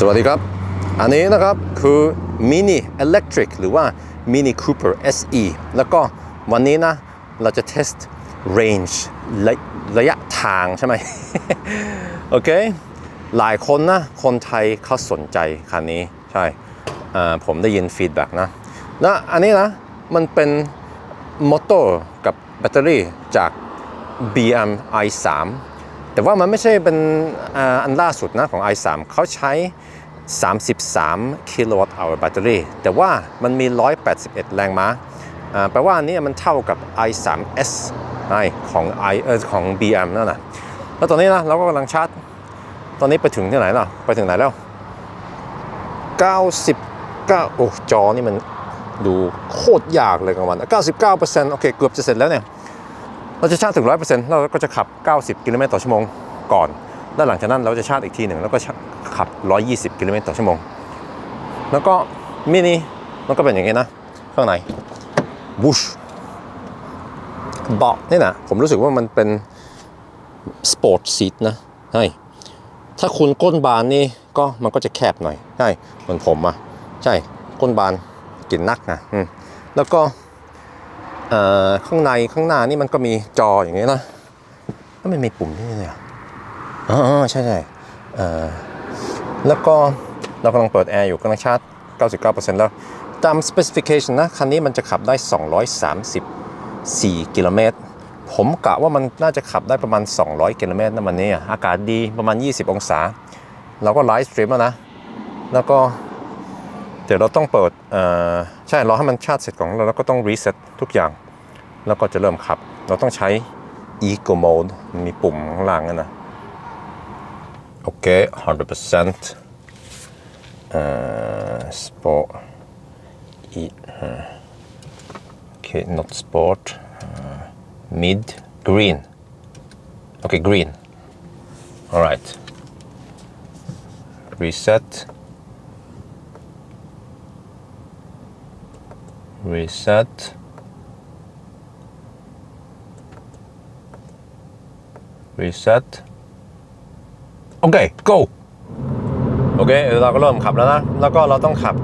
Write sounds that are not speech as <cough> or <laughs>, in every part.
สวัสดีครับ อันนี้นะครับคือ Mini Electric หรือว่า Mini Cooper SE แล้วก็วันนี้นะ เราจะ test range ระระยะทางใช่ไหมโอเค หลายคนนะ คนไทยเขาสนใจคันนี้ใช่ผมได้ยินฟีดแบ็กนะแล้วอันนี้นะ มันเป็นมอเตอร์กับแบตเตอรี่จาก BM i3 แต่ว่ามันไม่ใช่เป็นอันล่าสุดนะของ i3 เขาใช้ 33 กิโลวัตต์ชั่วแบตเตอรี่ แต่ว่ามันมี 181 แรงม้าแปลว่าอันนี้มันเท่ากับ i3s ของ i เออของ BM นั่นนะแล้วตอนนี้นะเราก็กำลังชาร์จ ตอนนี้ไปถึงที่ไหนล่ะ ไปถึงไหนแล้ว 99 โอ้ จอนี่มันดูโคตรยากเลยกลางวัน 99%โอเค เกือบจะเสร็จแล้วเนี่ย เราจะชาร์จถึง 100%เราก็จะขับ 90 กิโลเมตรต่อชั่วโมงก่อน แล้วหลังจากนั้นเราจะชาร์จอีกทีหนึ่งแล้วก็ขับ 120 กิโลเมตรต่อชั่วโมง แล้วก็มินิมันก็เป็นอย่างนี้นะ ข้างในบูชเบาะนี่นะผมรู้สึกว่ามันเป็นสปอร์ตซีทนะใช่ถ้าคุณก้นบานนี่ก็มันก็จะแคบหน่อย ใช่เหมือนผมอะใช่ก้นบานกินนักนะแล้วก็ ข้างในข้างหน้านี่มันก็มีจออย่างนี้นะแล้วมันมีปุ่มนี่เลยอะอ๋อใช่ใช่เอ่อแล้วก็เรากำลังเปิดแอร์อยู่กำลังชาร์จ 99%แล้วตาม specification นะ คันนี้มันจะขับได้ 234 กิโลเมตร ผมกะว่ามันน่าจะขับได้ประมาณ 200 กิโลเมตรนะมันนี่อากาศดีประมาณ 20 องศา เราก็ไลฟ์สตรีมแล้วนะ แล้วก็ เดี๋ยวเราต้องเปิดใช่เราให้มันชาร์จเสร็จก่อนแล้วเราก็ต้องรีเซ็ตทุกอย่าง แล้วก็จะเริ่มขับ เราต้องใช้ Eco Mode มันมีปุ่มข้างล่างนั่นนะโอเค 100%เอ่อ Sport E อ่าโอเค not Sport Mid Green โอเค Green alright reset reset reset โอเค go โอเคเราก็เริ่มขับแล้วนะ แล้วก็เราต้องขับ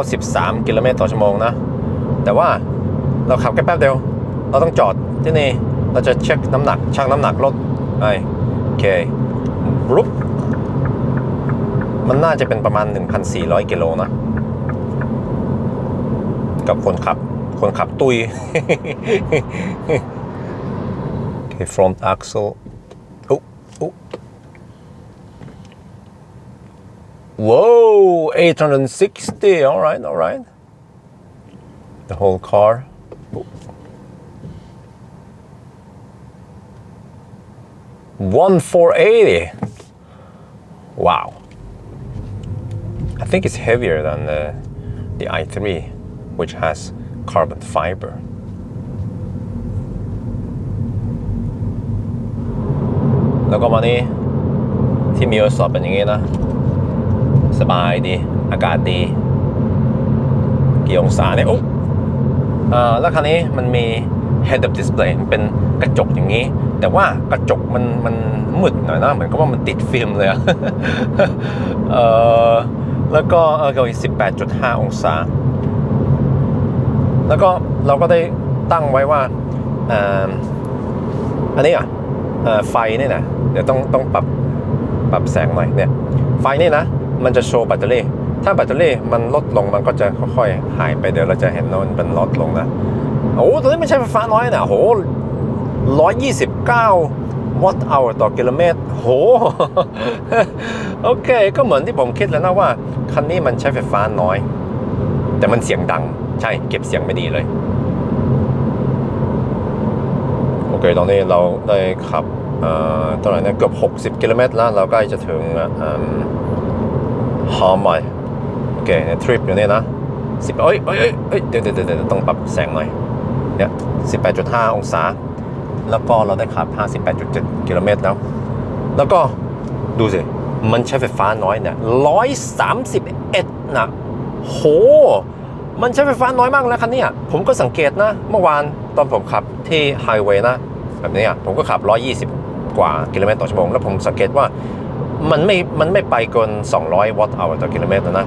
93 กิโลเมตรต่อชั่วโมงนะ แต่ว่าเราขับแค่แป๊บเดียว เราต้องจอดที่นี่ เราจะเช็คน้ำหนักชั่งน้ำหนักรถไอโอเครุปมันน่าจะเป็นประมาณ 1,400 กิโลนะ กับคนขับ คนขับตุย โอเค <laughs> front axle อุ๊อุ๊ Whoa 860 all right all right the whole car one four eighty wow I think it's heavier than the the i3 which has carbon fiber แล้วก็มานี่ที่มีสอบเป็นอย่างนี้นะ สบายดี อากาศดี กี่องศาเนี่ยอุ๊อ่าแล้วคันนี้มันมี head up display มันเป็นกระจกอย่างนี้ แต่ว่ากระจกมันมันมืดหน่อยนะ เหมือนกับว่ามันติดฟิล์มเลยอะเออแล้วก็เออก็อีก18.5 องศา แล้วก็เราก็ได้ตั้งไว้ว่าอันนี้อะไฟนี่นะเดี๋ยวต้องต้องปรับปรับแสงหน่อยเนี่ยไฟนี่นะมันจะโชว์แบตเตอรี่ ถ้าแบตเตอรี่มันลดลงมันก็จะค่อยๆหายไปเดี๋ยวเราจะเห็นว่ามันเป็นลดลงนะโอ้ตัวนี้ไม่ใช่ไฟฟ้าน้อยนะโหร้อยยี่สิบเก้าวัตต์เอาต่อกิโลเมตรโหโอเค ก็เหมือนที่ผมคิดแล้วนะว่า คันนี้มันใช้ไฟฟ้าน้อย แต่มันเสียงดัง ใช่เก็บเสียงไม่ดีเลย โอเค ตอนนี้เราได้ขับเอ่อตอนไหนเนี่ยเกือบ 60 กิโลเมตรแล้ว เราใกล้จะถึงฮอมไมโอเคเนี่ยทริปอยู่เนี่ยนะสิบเอ้ยเอ้ยเอ้ยเดี๋ยวเดี๋ยวเดี๋ยวต้องปรับแสงหน่อยเนี่ย18.5องศา แล้วก็เราได้ขับ58.7กิโลเมตรแล้ว แล้วก็ดูสิ มันใช้ไฟฟ้าน้อยเนี่ย131นะโห มันใช้ไฟฟ้าน้อยมากแล้วคันนี้ผมก็สังเกตนะ เมื่อวานตอนผมขับที่ไฮเวย์นะ แบบนี้ผมก็ขับ 120 กว่ากิโลเมตรต่อชั่วโมง แล้วผมสังเกตว่ามันไม่ มันไม่ไปเกิน 200 วัตต์เอาต่อกิโลเมตรนะ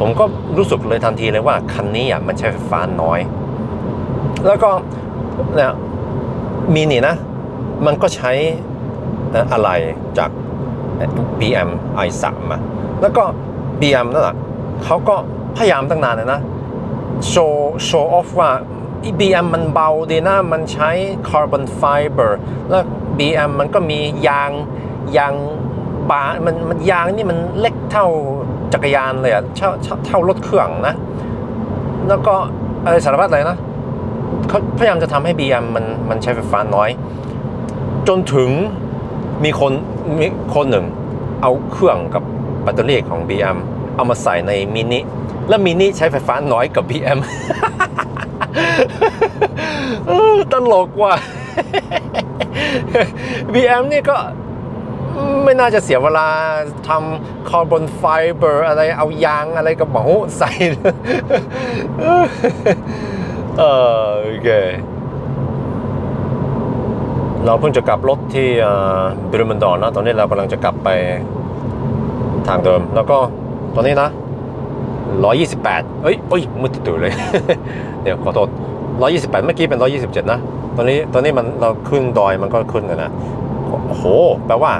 ผมก็รู้สึกเลยทันทีเลยว่าคันนี้อะมันใช้ไฟฟ้าน้อย แล้วก็เนี่ยมีนี่นะ มันก็ใช้เอ่ออะไรจาก BM i3 มาแล้วก็ BM นั่นแหละเขาก็พยายามตั้งนานเลยนะ โชว์โชว์ออฟว่า BM มันเบาดีนะมันใช้คาร์บอนไฟเบอร์แล้ว BM มันก็มียางยางบามันมันยางนี่มันเล็กเท่าจักรยานเลยอะเท่าเท่าเท่ารถเครื่องนะ แล้วก็อะไรสารพัดเลยนะเขาพยายามจะทำให้ BM มันมันใช้ไฟฟ้าน้อย จนถึงมีคนมีคนหนึ่ง เอาเครื่องกับแบตเตอรี่ของ BM เอามาใส่ในมินิ แล้วมินิใช้ไฟฟ้าน้อยกว่า BM เออตลกว่ะ BM นี่ก็ไม่น่าจะเสียเวลาทำคาร์บอนไฟเบอร์อะไรเอายางอะไรกระเป๋าใส่เออโอเค เราเพิ่งจะกลับรถที่บริมันดอนนะ ตอนนี้เรากำลังจะกลับไปทางเดิม แล้วก็ตอนนี้นะ 128 เอ้ยเอ้ยมืดตื่นเลย เดี๋ยวขอโทษ 128 เมื่อกี้เป็น 127 นะ ตอนนี้ตอนนี้มันเราขึ้นดอยมันก็ขึ้นเลยนะ โอ้โห แปลว่า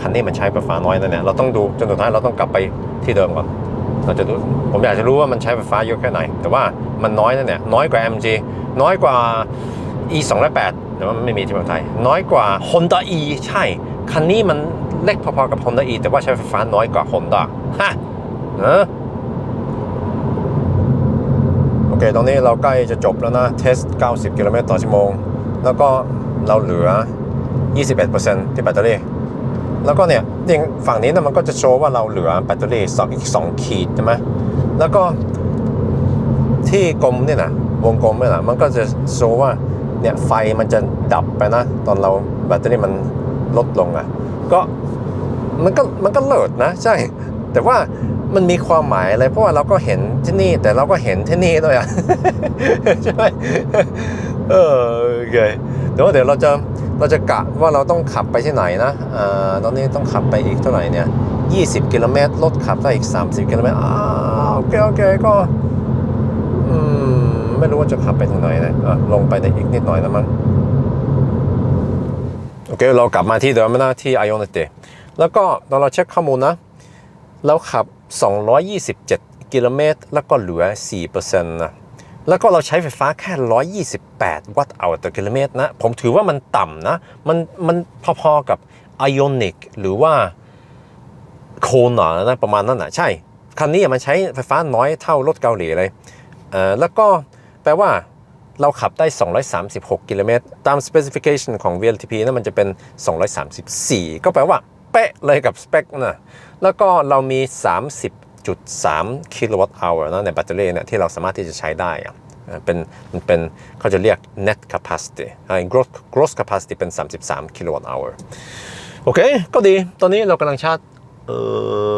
คันนี้มันใช้ไฟฟ้าน้อยนะเนี่ย เราต้องดูจนสุดท้ายเราต้องกลับไปที่เดิมก่อน เราจะดู ผมอยากจะรู้ว่ามันใช้ไฟฟ้าเยอะแค่ไหน แต่ว่ามันน้อยนะเนี่ย น้อยกว่า MG น้อยกว่า e 2 0 8แต่ว่าไม่มีที่เมืองไทย น้อยกว่า Honda e ใช่ คันนี้มันเล็กพอๆกับ Honda e แต่ว่าใช้ไฟฟ้าน้อยกว่า Honda ฮะเออ เค ตอนนี้เราใกล้จะจบแล้วนะ เทส 90 กิโลเมตรต่อชั่วโมง แล้วก็เราเหลือ 21%ที่แบตเตอรี่ แล้วก็เนี่ยจริงฝั่งนี้นะมันก็จะโชว์ว่าเราเหลือแบตเตอรี่สองอีก 2 ขีดใช่ไหมแล้วก็ที่กลมเนี่ยนะวงกลมเนี่ยนะมันก็จะโชว์ว่าเนี่ยไฟมันจะดับไปนะ ตอนเราแบตเตอรี่มันลดลงอะก็มันก็มันก็เลิศนะใช่ แต่ว่า มันมีความหมายอะไรเพราะว่าเราก็เห็นที่นี่ แต่เราก็เห็นที่นี่ด้วยอะใช่ไหมเออโอเคเดี๋ยวเดี๋ยวเราจะเราจะกะว่าเราต้องขับไปที่ไหนนะอ่าตอนนี้ต้องขับไปอีกเท่าไหร่เนี่ย20 กิโลเมตรรถขับได้อีก 30 กิโลเมตรอ้าวโอเคโอเคก็อืมไม่รู้ว่าจะขับไปถึงไหนนะอะลงไปได้อีกนิดหน่อยนะมั้งโอเคเรากลับมาที่เดิมนะที่ไอออนเตแล้วก็ตอนเราเช็คข้อมูลนะเราขับ 227 กิโลเมตร แล้วก็เหลือ 4%นะแล้วก็เราใช้ไฟฟ้าแค่ 128 วัตต์เอาต่อกิโลเมตรนะ ผมถือว่ามันต่ำนะ มันมันพอๆกับ Ionic หรือว่าโคนานะ ประมาณนั้นนะใช่ คันนี้มันใช้ไฟฟ้าน้อยเท่ารถเกาหลีเลยเอ่อแล้วก็แปลว่าเราขับได้ 236 กิโลเมตร ตาม specification ของ VLTP นะมันจะเป็น 234 ก็แปลว่า ป๊ะเลยกับสเปคนะแล้วก็เรามี 30.3 กิโลวัตต์ hour นะในแบตเตอรี่เนี่ยที่เราสามารถที่จะใช้ได้อะเป็นมันเป็นเขาจะเรียก net capacity อ่า gross gross capacity เป็น 33 กิโลวัตต์ hour โอเค ก็ดี ตอนนี้เรากำลังชาร์จเอ่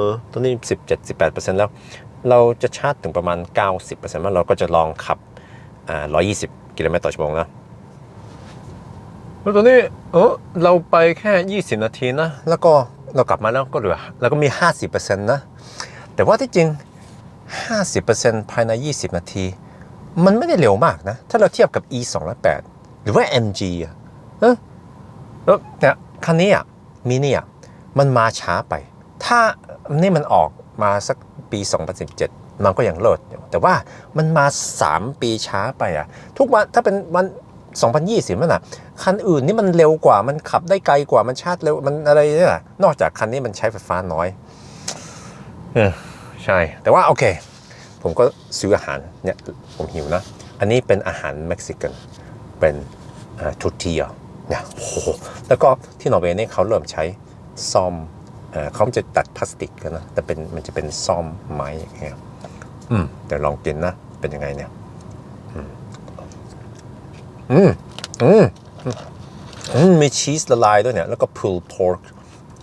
อตอนนี้ 17-18%แล้ว เราจะชาร์จถึงประมาณ 90%แล้วเราก็จะลองขับอ่า120 กิโลเมตรต่อชั่วโมงนะ แล้วตอนนี้เออเราไปแค่ 20 นาทีนะ แล้วก็เรากลับมาแล้วก็เหลือแล้วก็มี 50%นะ แต่ว่าที่จริง 50%ภายใน 20 นาที มันไม่ได้เร็วมากนะ ถ้าเราเทียบกับ e 2 0 8หรือว่า mg อะเออแล้วเนี่ยคันนี้อะมินี่อะมันมาช้าไป ถ้านี่มันออกมาสักปี 2017 มันก็ยังเลิศอยู่แต่ว่ามันมา 3 ปีช้าไปอะ ทุกวันถ้าเป็นวัน 2020มันอะ คันอื่นนี่มันเร็วกว่ามันขับได้ไกลกว่ามันชาร์จเร็วมันอะไรเนี่ยนอกจากคันนี้มันใช้ไฟฟ้าน้อยเออใช่ แต่ว่าโอเค ผมก็ซื้ออาหารเนี่ยผมหิวนะ อันนี้เป็นอาหารเม็กซิกันเป็นทูติยเนี่ยโอ้โหแล้วก็ที่นอร์เวย์นี่เขาเริ่มใช้ซ่อมเขาจะตัดพลาสติกกันนะ แต่เป็นมันจะเป็นซ่อมไม้อย่างเงี้ยอืมเดี๋ยวลองกินนะ เป็นยังไงเนี่ย อืมอืมอืมมีชีสละลายด้วยเนี่ย แล้วก็ pulled pork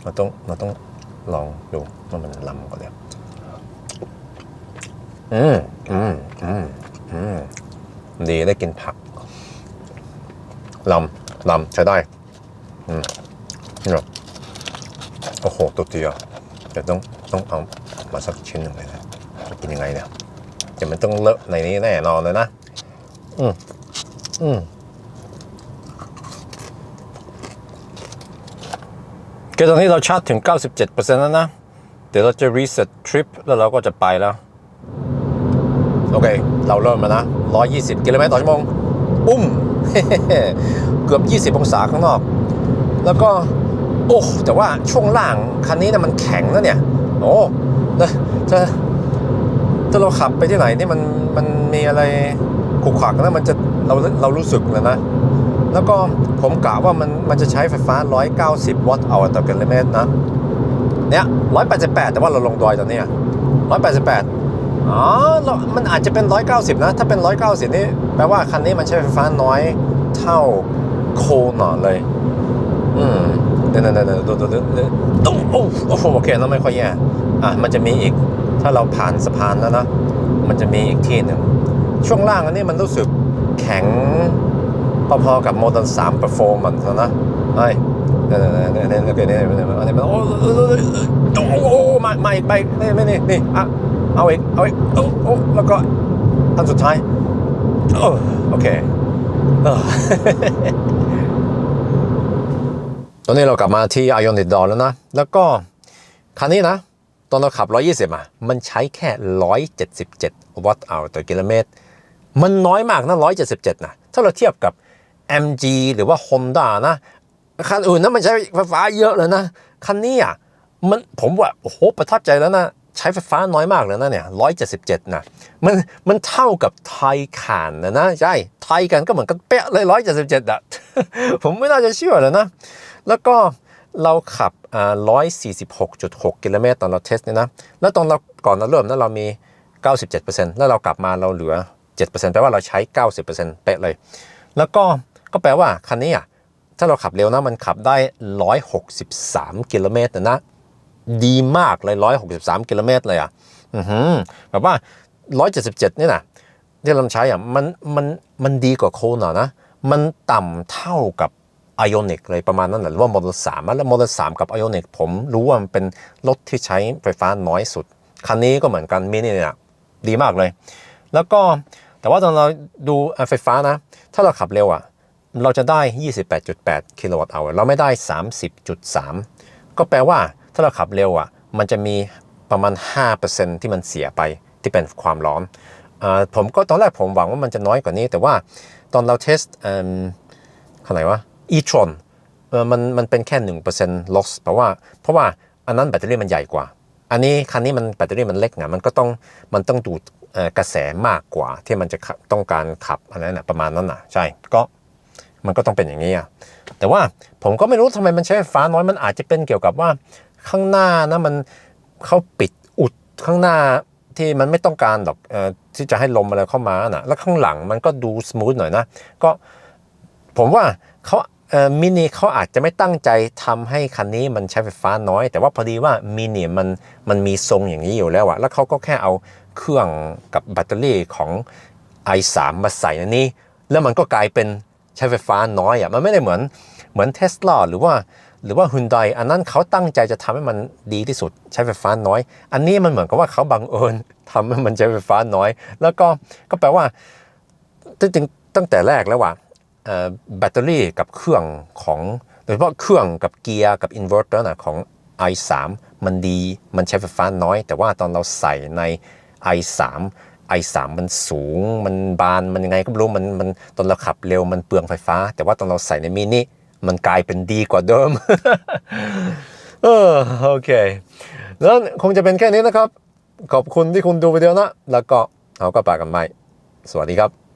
เราต้องเราต้องลองดูว่ามันลำกว่าเนี่ยอืมอืมอืมอืมดีได้กินผักลำลำใช้ได้ อืมเนี่ยโอ้โหตัวเตียแต่ต้องต้องเอามาสักชิ้นหนึ่งเลยนะจะกินยังไงเนี่ยจะมันต้องเลอะในนี้แน่นอนเลยนะ อืมอืม ก็ตอนนี้เราชาร์จถึง 97%แล้วนะ เดี๋ยวเราจะ reset trip แล้วเราก็จะไปแล้ว โอเค เราเริ่มแล้วนะ 120 กิโลเมตรต่อชั่วโมง ปุ้ม เกือบ 20 องศาข้างนอก แล้วก็ โอ้แต่ว่าช่วงล่างคันนี้นะมันแข็งนะเนี่ย โอ้นะจะถ้าเราขับไปที่ไหนนี่มันมันมีอะไรขุกขักนะมันจะเราเรารู้สึกเลยนะ แล้วก็ผมกะว่ามันมันจะใช้ไฟฟ้า 190 วัตต์เอาต่อกิโลเมตรนะเนี่ย188 แต่ว่าเราลงดอยตอนนี้188อ๋อามันอาจจะเป็น 190 นะ ถ้าเป็น 190 นี่แปลว่าคันนี้มันใช้ไฟฟ้าน้อยเท่าโคหน่อนเลย อืมเดี๋ยวเดี๋ยวเดี๋ยวดูดูดูดูดูโอ้โอ้โหโอเคแล้วไม่ค่อยแย่อะมันจะมีอีก ถ้าเราผ่านสะพานแล้วนะ มันจะมีอีกที่หนึ่งช่วงล่างอันนี้มันรู้สึกแข็ง พอๆกับโมเดลสามเปอร์ฟอร์มันนะไอ้เนี่ยเนี่ยเนี่ยเนี่ยเนี่ยเนี่ยมันโอ้โอ้มาใหม่ไปนี่ไม่นี่นี่อะเอาอีกเอาอีกโอ้โอ้แล้วก็อันสุดท้ายโอ้โอเคตอนนี้เรากลับมาที่อายอนิดดอแล้วนะ แล้วก็คันนี้นะ ตอนเราขับ 120อะมันใช้แค่ 177 วัตต์เอาต่อกิโลเมตร มันน้อยมากนะ 177 นะ ถ้าเราเทียบกับ MG หรือว่า Honda นะคันอื่นนะมันใช้ไฟฟ้าเยอะเลยนะ คันนี้อะมันผมว่าโอ้โหประทับใจแล้วนะ ใช้ไฟฟ้าน้อยมากเลยนะเนี่ย177นะมันมันเท่ากับไทยขานนะนะ ใช่ ไทยกันก็เหมือนกันเป๊ะเลย177อะผมไม่น่าจะเชื่อเลยนะ แล้วก็เราขับอ่า146.6กิโลเมตรตอนเราเทสเนี่ยนะ แล้วตอนเราก่อนเราเริ่มนั้นเรามี97%แล้วเรากลับมาเราเหลือ7%แปลว่าเราใช้90%เป๊ะเลย แล้วก็ ก็แปลว่าคันนี้อะถ้าเราขับเร็วนะมันขับได้ 163 กิโลเมตรนะ ดีมากเลย 163 กิโลเมตรเลยอะอือหือแบบว่า 177 นี่นะที่เราใช้อะมันมันมันดีกว่าโคนานะ มันต่ำเท่ากับ Ionic เลยประมาณนั้นแหละหรือว่า Model 3อะแล้ว Model 3กับ Ionic ผมรู้ว่ามันเป็นรถที่ใช้ไฟฟ้าน้อยสุด คันนี้ก็เหมือนกันมินิเนี่ยดีมากเลย แล้วก็แต่ว่าตอนเราดูไฟฟ้านะ ถ้าเราขับเร็วอะ เราจะได้ 28.8 กิโลวัตต์เอาเราไม่ได้ 30.3 ก็แปลว่าถ้าเราขับเร็วอะ มันจะมีประมาณ 5%ที่มันเสียไปที่เป็นความร้อนอาผมก็ตอนแรกผมหวังว่ามันจะน้อยกว่านี้ แต่ว่าตอนเราเทสเอิ่มอะไรวะ e-tron มันมันเป็นแค่ 1% loss เพราะว่าเพราะว่าอันนั้นแบตเตอรี่มันใหญ่กว่า อันนี้คันนี้มันแบตเตอรี่มันเล็กไงมันก็ต้องมันต้องดูดกระแสมากกว่าที่มันจะต้องการขับอะไรนะประมาณนั้นนะใช่ก็ มันก็ต้องเป็นอย่างนี้อะแต่ว่าผมก็ไม่รู้ทำไมมันใช้ไฟฟ้าน้อยมันอาจจะเป็นเกี่ยวกับว่าข้างหน้านะมันเขาปิดอุดข้างหน้าที่มันไม่ต้องการหรอกออที่จะให้ลมอะไรเข้ามาน่ะแล้วข้างหลังมันก็ดูส o t h หน่อยนะก็ผมว่าเขามินิเขาอาจจะไม่ตั้งใจทำให้คันนี้มันใช้ไฟฟ้าน้อย แต่ว่าพอดีว่ามินิมันมันมีทรงอย่างนี้อยู่แล้วอะแล้วเขาก็แค่เอาเครื่องกับแบตเตอรี่ของ i3 มาใส่ในนี้ แล้วมันก็กลายเป็น ใช้ไฟฟ้าน้อยอะมันไม่ได้เหมือนเหมือนเทสลาหรือว่าหรือว่าฮุนไดอันนั้นเขาตั้งใจจะทำให้มันดีที่สุด ใช้ไฟฟ้าน้อย อันนี้มันเหมือนกับว่าเขาบังเอิญทำให้มันใช้ไฟฟ้าน้อย แล้วก็ก็แปลว่าจริงๆตั้งแต่แรกแล้วว่าแบตเตอรี่กับเครื่องของโดยเฉพาะเครื่องกับเกียร์กับอินเวอร์เตอร์นะของ i3 มันดีมันใช้ไฟฟ้าน้อย แต่ว่าตอนเราใส่ใน i3 ไอสามันสูง มันบานมันยังไงก็ไม่รู้มันมันตอนเราขับเร็วมันเปลืองไฟฟ้า แต่ว่าตอนเราใส่ในมินิมันกลายเป็นดีกว่าเดิมเออโอเคแล้วคงจะเป็นแค่นี้นะครับ ขอบคุณที่คุณดูวิดีโอนะ แล้วก็เอาก็ปากกันใหม่ สวัสดีครับ